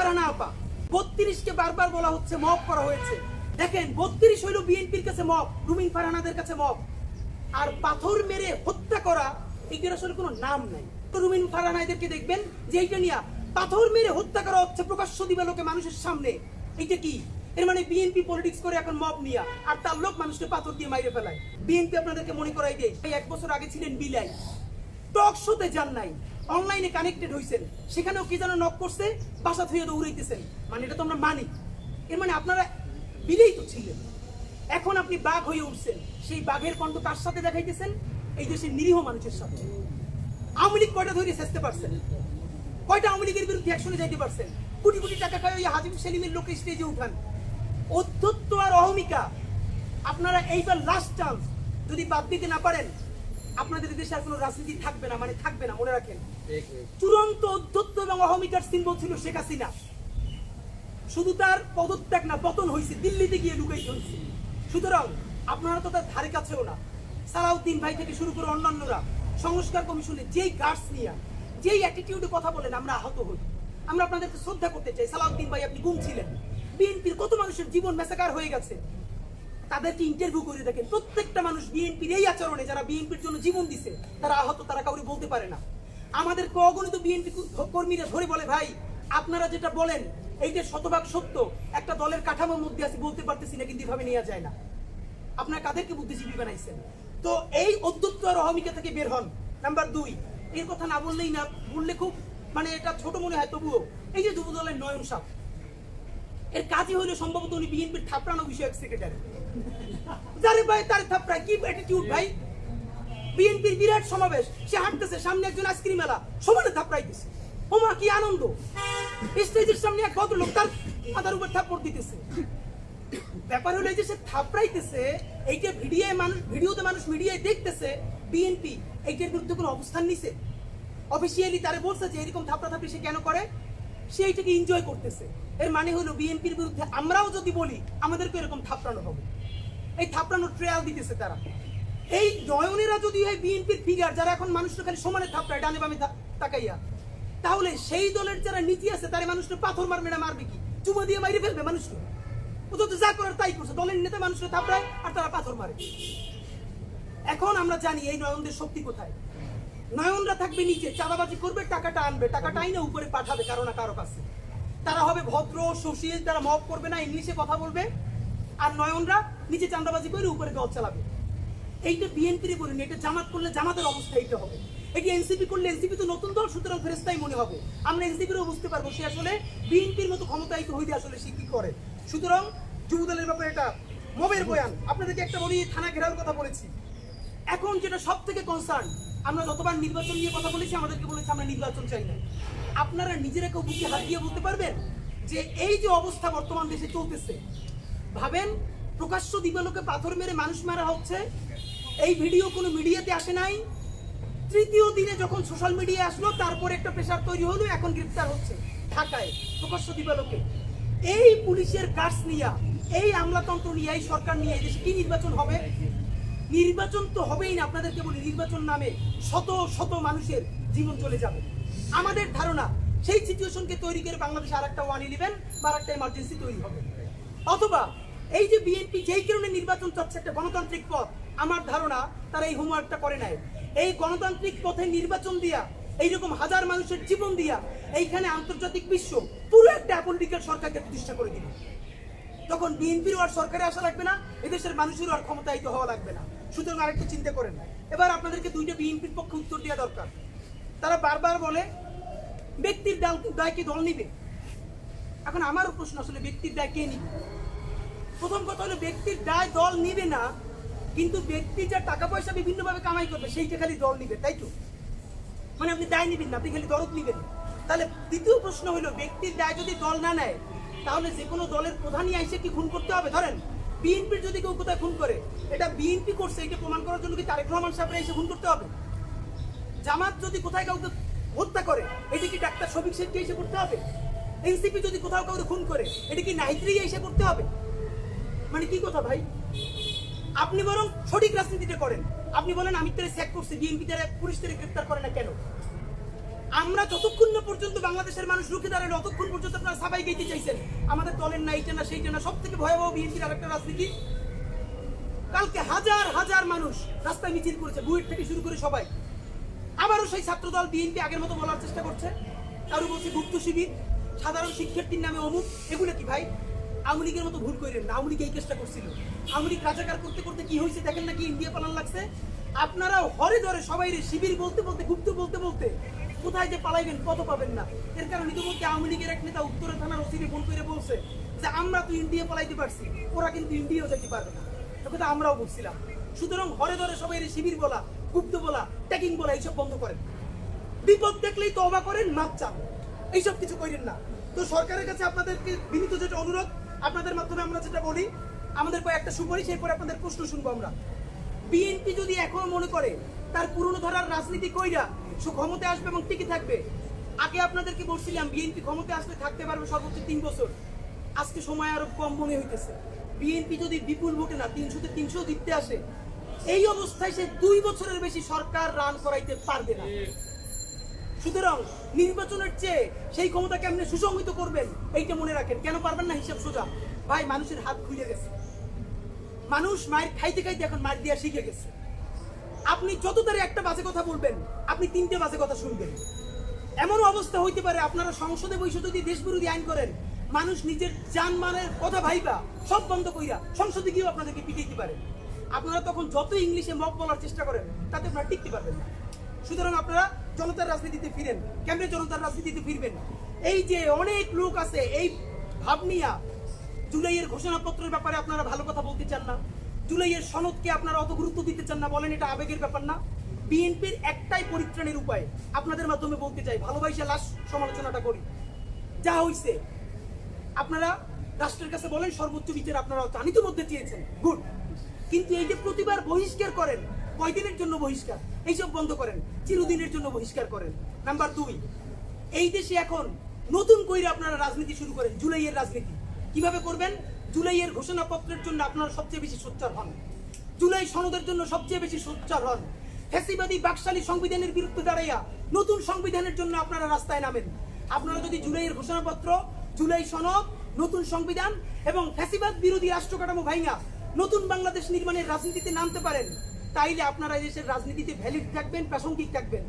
ফারহানা আপা। বত্রিশকে বারবার বলা হচ্ছে মব করা হয়েছে। দেখেন, বত্রিশ হইল বিএনপির কাছে মব, রুমিন ফারহানাদের কাছে মব। আর পাথর মেরে হত্যা করা এটার আসলে কোনো নাম নাই। রুমিন ফারহানা এদেরকে দেখবেন, যে এইটা নিয়ে পাথর মেরে হত্যা করা হচ্ছে প্রকাশ্য দিবালোকে মানুষের সামনে। এইটা কি? এর মানে বিএনপি পলিটিক্স করে এখন মব নিয়া, আর তার লোক মানুষকে পাথর দিয়ে মাইরে ফেলায়। বিএনপি আপনাদেরকে মনে করাই দেয় এক বছর আগে ছিলেন বিলাই। টক শোতে যান নাই। অনলাইনে কানেক্টেড হইছেন। সেখানেও কি যেন নক করছে, বাসা থুয়ে দৌড়াইতেছেন। মানে এটা তো আমরা মানি। এর মানে আপনারা বিলেই তো ছিলেন। এখন আপনি বাঘ হয়ে উঠছেন। সেই বাঘের কণ্ঠ কার সাথে দেখাইতেছেন? এই দেশের নিরীহ মানুষের সাথে। আওয়ামী লীগ কয়টা ধরে চেষ্টা পারছেন? কয়টা আওয়ামী লীগের বিরুদ্ধে অ্যাকশনে যাইতে পারছেন? কোটি কোটি টাকা খায় ওই হাজিম সেলিমের লোকে স্টেজে উঠান। অধ্যত্ব আর অহমিকা, আপনারা এইবার লাস্ট চান্স যদি বাদ দিতে না পারেন আপনাদের দেশে আর কোনো রাজনীতি থাকবে না মানে থাকবে না মনে রাখেন। চূড়ান্ত অধ্যত্ব এবং অহমিকার সিম্বল ছিল শেখ হাসিনা। শুধু তার পদত্যাগ না পতন হয়েছে দিল্লিতে গিয়ে লুকাইতে হয়েছে। সুতরাং আপনারা তো তার ধারে কাছেও না। সালাউদ্দিন ভাই থেকে শুরু করে অন্যান্যরা সংস্কার কমিশনে যেই গার্ডস নিয়ে যেই অ্যাটিটিউডে কথা বলেন আমরা আহত হই। আমরা আপনাদেরকে শ্রদ্ধা করতে চাই। সালাউদ্দিন ভাই আপনি গুম ছিলেন। বিএনপির কত মানুষের জীবন মেসাকার হয়ে গেছে। তাদেরকে ইন্টারভিউ করে দেখেন? প্রত্যেকটা মানুষ বিএনপির এই আচরণে, যারা বিএনপির জন্য জীবন দিছে, তারা আহত, তারা কাউকে বলতে পারে না। আমাদের অগণিত বিএনপি কর্মীরা ধরে বলে, ভাই, আপনারা যেটা বলেন এইটা শতভাগ সত্য, একটা দলের কাঠামোর মধ্যে আছে, বলতে পারতেছি না, কিন্তু এভাবে নেওয়া যায় না। আপনারা কাদেরকে বুদ্ধিজীবী বানাইছেন? তো এই অধ্যত্ব আর অহমিকা থেকে বের হন, নাম্বার দুই। এর কথা না বললেই না, বললে খুব মানে এটা ছোট মনে হয়, তবুও। এই যে যুব দলের নয়ন সাপ, এর কাজই হইল সম্ভবত উনি বিএনপির থাপড়ানো বিষয়ক সেক্রেটারি ভাই কি অ্যাটিটিউড ভাই? বিএনপির বিরাট সমাবেশ, সে হাঁটতেছে, সামনে একজন সমানে থাপড়াইতেছে। ওমা, কি আনন্দ। স্টেজের সামনে এক ভদ্রলোক তার মাথার উপর থাপ্পড় দিতেছে। ব্যাপার হলো যে সে থাপড়াইতেছে, এইটা ভিডিও মানুষ ভিডিওতে মানুষ মিডিয়ায় দেখতেছে বিএনপি এইটার বিরুদ্ধে কোনো অবস্থান নিছে? অফিসিয়ালি তারে বলছে যে এরকম থাপড়া থাপড়ি সে কেন করে? সে এইটাকে এনজয় করতেছে। এর মানে হলো বিএনপির বিরুদ্ধে আমরাও যদি বলি আমাদেরকে এরকম থাপড়ানো হবে। এই থাপড়ানোর ট্রায়াল দিতেছে তারা। এই নয়নেরা যদি হয় বিএনপির ফিগার যারা এখন মানুষকে খালি সমানে থাপড়ায়, ডানে বামে তাকাইয়া, তাহলে সেই দলের যারা নীতি আছে, তারা মানুষকে পাথর মারবে না মারবে কি? চুমা দিয়ে মাইরে ফেলবে মানুষকে? ও তো যা করার তাই করছে, দলের নেতা মানুষকে থাপড়ায় আর তারা পাথর মারে। এখন আমরা জানি এই নয়নদের শক্তি কোথায়। নয়নরা থাকবে নিচে, চাঁদাবাজি করবে, টাকাটা আনবে, টাকাটা আইনে উপরে পাঠাবে কারও না কারও কাছে। তারা হবে ভদ্র, সুশীল, তারা মব করবে না, ইংলিশে কথা বলবে। আর নয়নরা নিচে চান্দাবাজি করে উপরে দল চালাবে। এইটা বিএনপির বলিনি, এটা জামাত করলে জামাতের অবস্থা এইটা হবে। এটি এনসিপি করলে এনসিপি তো নতুন দল, সুতরাং ফেরেস্তাই মনে হবে। আমরা এনসিপিরও বুঝতে পারব সে আসলে বিএনপির মতো ক্ষমতায়িত হইতে আসলে সে কি করে। সুতরাং যুব দলের ব্যাপারে এটা মবের বয়ান। আপনাদেরকে একটা বলি, থানা ঘেরার কথা বলেছি। এখন যেটা সব থেকে কনসার্ন আমরা যতবার নির্বাচন নিয়ে কথা বলেছি, আমাদেরকে বলেছে আমরা নির্বাচন চাই না। আপনারা নিজেরা কেউ বুকে হাত দিয়ে বলতে পারবেন যে এই যে অবস্থা বর্তমান দেশে চলতেছে ভাবেন, প্রকাশ্য দিবালোকে পাথর মেরে মানুষ মারা হচ্ছে। এই ভিডিও কোনো মিডিয়াতে আসে নাই। তৃতীয় দিনে যখন সোশ্যাল মিডিয়া আসলো, তারপরে একটা প্রেশার তৈরি হলো, এখন গ্রেপ্তার হচ্ছে ঢাকায় প্রকাশ্য দিবালোকে। এই পুলিশের কাজ নিয়ে, এই আমলাতন্ত্র নিয়ে এই সরকার নিয়ে এই দেশে কি নির্বাচন হবে? নির্বাচন তো হবেই না, আপনাদেরকে বলি, নির্বাচন নামে শত শত মানুষের জীবন চলে যাবে। আমাদের ধারণা, সেই সিচুয়েশনকে তৈরি করে বাংলাদেশে আর একটা ওয়ান ইলেভেন বা আর একটা এমার্জেন্সি তৈরি হবে। অথবা এই যে বিএনপি যেই কারণে নির্বাচন চাচ্ছে একটা গণতান্ত্রিক পথ, আমার ধারণা তারা এই হোমওয়ার্কটা করে নাই এই গণতান্ত্রিক পথে নির্বাচন দিয়া, এইরকম হাজার মানুষের জীবন দিয়া, এইখানে আন্তর্জাতিক বিশ্ব পুরো একটা অ্যাপলিটিক্যাল সরকারকে প্রতিষ্ঠা করে দিল। তখন বিএনপির আর সরকারে আসা লাগবে না, এদেশের মানুষেরও আর ক্ষমতায়িত হওয়া লাগবে না। সুতরাং আরেকটু চিন্তা করেন। এবার আপনাদেরকে দুইটা বিএনপির পক্ষে উত্তর দেওয়া দরকার। তারা বারবার বলে, ব্যক্তির দায় কি দল নিবে? এখন আমারও প্রশ্ন আসলে ব্যক্তির দায় কে নিবে? প্রথম কথা হলো ব্যক্তির দায় দল নিবে না, কিন্তু ব্যক্তি যা টাকা পয়সা বিভিন্নভাবে কামাই করবে, সেইটা খালি দল নিবে, তাই তো? মানে আপনি দায় নিবেন না, আপনি খালি দরদ নিবেন। তাহলে দ্বিতীয় প্রশ্ন হলো, ব্যক্তির দায় যদি দল না নেয়, তাহলে যে কোনো দলের প্রধানই এসে কি খুন করতে হবে? ধরেন বিএনপির যদি কেউ কোথায় খুন করে, এটা বিএনপি করছে, এটা প্রমাণ করার জন্য কি তারেক রহমান সাহেবরা এসে খুন করতে হবে? জামাত যদি কোথায় কাউকে হত্যা করে, এটা কি ডাক্তার শফিক শেখকে এসে করতে হবে? এনসিপি যদি কোথাও কাউকে খুন করে, এটা কি নাহিত্রি এসে করতে হবে? মানে কি কথা ভাই? আপনি বরং সঠিক রাজনীতিটা করেন। আপনি বলেন, আমি তারা চেক করছি বিএনপি তারা, পুলিশ তারা গ্রেপ্তার করে না কেন? আমরা যতক্ষণ না পর্যন্ত বাংলাদেশের মানুষ রুখে দাঁড়াল ততক্ষণ পর্যন্ত আপনারা সাবাই গাইতে চাইছেন। আমাদের দলের না এইটা না সেইটা না, সব থেকে ভয়াবহ বিএনপির আরেকটা রাজনীতি। কালকে হাজার হাজার মানুষ রাস্তায় মিছিল করেছে, বুয়েট থেকে শুরু করে সবাই। আবারও সেই ছাত্রদল বিএনপি আগের মতো বলার চেষ্টা করছে। কারও বলছে গুপ্ত শিবির, সাধারণ শিক্ষার্থীর নামে অমুক। এগুলো কি ভাই? আওয়ামী লীগের মতো ভুল করেন না, আওয়ামী লীগ এই কেসটা করছিল। আওয়ামী লীগ রাজাকার করতে করতে কি হয়েছে দেখেন নাকি ইন্ডিয়া পালান লাগছে? আপনারাও হরে ধরে সবাই শিবির বলতে বলতে, গুপ্ত বলতে বলতে কোথায় যে পালাইবেন কত পাবেন না। এর কারণে ইতিমধ্যে আওয়ামী লীগের এক নেতা উত্তরে থানার ওসিরে ফোন করে বলছে যে আমরা তো ইন্ডিয়া পালাইতে পারছি, ওরা কিন্তু ইন্ডিয়াও যাইতে পারবে না। কথা আমরাও বলছিলাম। সুতরাং হরে ধরে সবাই শিবির বলা, গুপ্ত বলা ট্যাকিং বলা, এইসব বন্ধ করেন। বিপদ দেখলেই তবা করেন, মাপ চান। এইসব কিছু করেন না। তো সরকারের কাছে আপনাদেরকে বিনীত যেটা অনুরোধ আপনাদের মাধ্যমে আমরা যেটা বলি, আমাদের কয়েকটা সুপারিশ, এরপরে আপনাদের প্রশ্ন শুনব আমরা। বিএনপি যদি এখনও মনে করে তার পুরনো ধরার রাজনীতি কইরা সু ক্ষমতা আসবে এবং টিকে থাকবে, আগে আপনাদেরকে বলছিলাম বিএনপি ক্ষমতা আসলে থাকতে পারবে সর্বোচ্চ তিন বছর। আজকে সময় আরও কম মনে হইতেছে। বিএনপি যদি বিপুল ভোটে না তিনশোতে তিনশো জিততে আসে, এই অবস্থায় সে দুই বছরের বেশি সরকার রান করাইতে পারবে না। সুতরাং নির্বাচনের চেয়ে সেই ক্ষমতা আপনি সুসংহিত করবেন, এইটা মনে রাখেন। কেন পারবেন না হিসাব সোজা? ভাই, মানুষের হাত খুলে গেছে। মানুষ মায়ের খাইতে খাইতে এখন মার দিয়া শিখে গেছে। আপনি যত তারে একটা বাজে কথা বলবেন, আপনি তিনটে বাজে কথা শুনবেন। এমনও অবস্থা হইতে পারে, আপনারা সংসদে বসে যদি দেশ বিরোধী আইন করেন, মানুষ নিজের জানমানের কথা ভাইবা, সব বন্ধ কইরা সংসদে গিয়েও আপনাদেরকে পিটাইতে পারে। আপনারা তখন যত ইংলিশে মক বলার চেষ্টা করেন, তাতে আপনারা টিকতে পারবেন না। সুতরাং আপনারা জনতার রাজনীতিতে ফিরেন কেমনে জনতার রাজনীতিতে ফিরবেন। এই যে অনেক লোক আছে, এই ভাবনিয়া জুলাইয়ের ঘোষণাপত্রের ব্যাপারে আপনারা ভালো কথা বলতে চান না। জুলাইয়ের সনদকে আপনারা অত গুরুত্ব দিতে চান না, বলেন এটা আবেগের ব্যাপার না। বিএনপির একটাই পরিত্রাণের উপায় আপনাদের মাধ্যমে বলতে চাই, ভালোবাসা লাশ সমালোচনাটা করি। যা হইছে, আপনারা রাষ্ট্রের কাছে বলেন, সর্বোচ্চ বিচার আপনারা জানিত মধ্যে চেয়েছেন গুড। কিন্তু এই যে প্রতিবার বহিষ্কার করেন কয়দিনের জন্য বহিষ্কার? এইসব বন্ধ করেন, চিরদিনের জন্য বহিষ্কার করেন। নাম্বার দুই, এই দেশে এখন নতুন কইরে আপনারা রাজনীতি শুরু করেন, জুলাইয়ের রাজনীতি। কীভাবে করবেন? জুলাইয়ের ঘোষণাপত্রের জন্য আপনারা সবচেয়ে বেশি সোচ্চার হন। জুলাই সনদের জন্য সবচেয়ে বেশি সোচ্চার হন। ফ্যাসিবাদী বাকশালী সংবিধানের বিরুদ্ধে দাঁড়াইয়া নতুন সংবিধানের জন্য আপনারা রাস্তায় নামেন। আপনারা যদি জুলাইয়ের ঘোষণাপত্র, জুলাই সনদ, নতুন সংবিধান এবং ফ্যাসিবাদ বিরোধী রাষ্ট্র কাঠামো ভাইঙ্গা নতুন বাংলাদেশ নির্মাণের রাজনীতিতে নামতে পারেন তাইলে আপনারা দেশের রাজনীতিতে ভ্যালিড থাকবেন প্রাসঙ্গিক থাকবেন।